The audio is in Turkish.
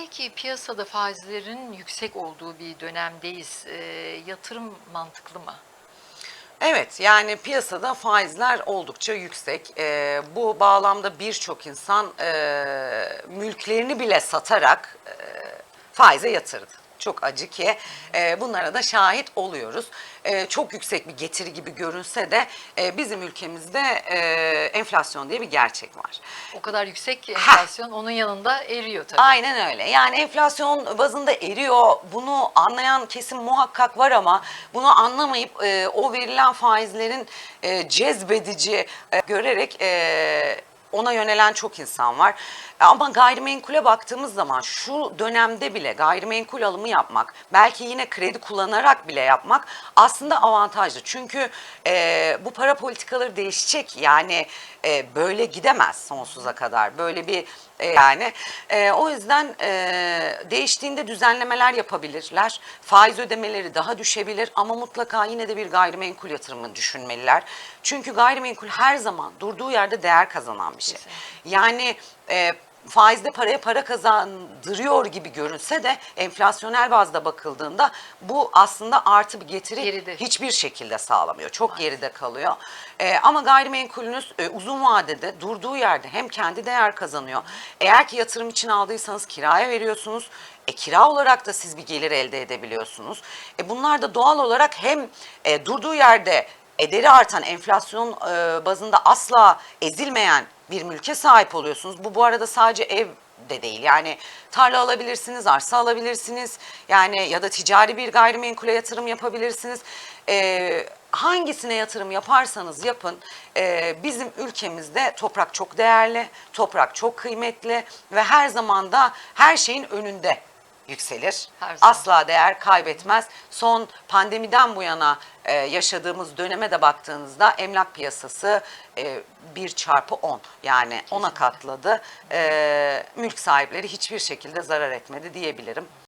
Peki piyasada faizlerin yüksek olduğu bir dönemdeyiz. Ee, yatırım mantıklı mı? Evet yani piyasada faizler oldukça yüksek. Ee, bu bağlamda birçok insan e, mülklerini bile satarak e, faize yatırdı. Çok acı ki e, bunlara da şahit oluyoruz. E, çok yüksek bir getiri gibi görünse de e, bizim ülkemizde e, enflasyon diye bir gerçek var. O kadar yüksek ki enflasyon onun yanında eriyor tabii. Aynen öyle. Yani enflasyon bazında eriyor. Bunu anlayan kesim muhakkak var ama bunu anlamayıp e, o verilen faizlerin e, cezbedici e, görerek e, ona yönelen çok insan var. Ama gayrimenkule baktığımız zaman şu dönemde bile gayrimenkul alımı yapmak, belki yine kredi kullanarak bile yapmak aslında avantajlı. Çünkü e, bu para politikaları değişecek. Yani e, böyle gidemez sonsuza kadar. Böyle bir e, yani e, o yüzden e, değiştiğinde düzenlemeler yapabilirler. Faiz ödemeleri daha düşebilir ama mutlaka yine de bir gayrimenkul yatırımını düşünmeliler. Çünkü gayrimenkul her zaman durduğu yerde değer kazanan bir şey. Yani e, faizde paraya para kazandırıyor gibi görünse de enflasyonel bazda bakıldığında bu aslında artı bir getiri Geride. hiçbir şekilde sağlamıyor. Çok geride kalıyor. Ee, ama gayrimenkulünüz e, uzun vadede durduğu yerde hem kendi değer kazanıyor. Eğer ki yatırım için aldıysanız kiraya veriyorsunuz. E, kira olarak da siz bir gelir elde edebiliyorsunuz. E, bunlar da doğal olarak hem e, durduğu yerde ederi artan enflasyon e, bazında asla ezilmeyen bir mülke sahip oluyorsunuz. Bu bu arada sadece ev de değil. Yani tarla alabilirsiniz, arsa alabilirsiniz. Yani ya da ticari bir gayrimenkule yatırım yapabilirsiniz. Ee, hangisine yatırım yaparsanız yapın. ee, bizim ülkemizde toprak çok değerli, toprak çok kıymetli ve her zaman da her şeyin önünde yükselir. Her zaman. Asla değer kaybetmez. Son pandemiden bu yana e, yaşadığımız döneme de baktığınızda emlak piyasası e, 1 çarpı 10 yani 10'a katladı. E, mülk sahipleri hiçbir şekilde zarar etmedi diyebilirim.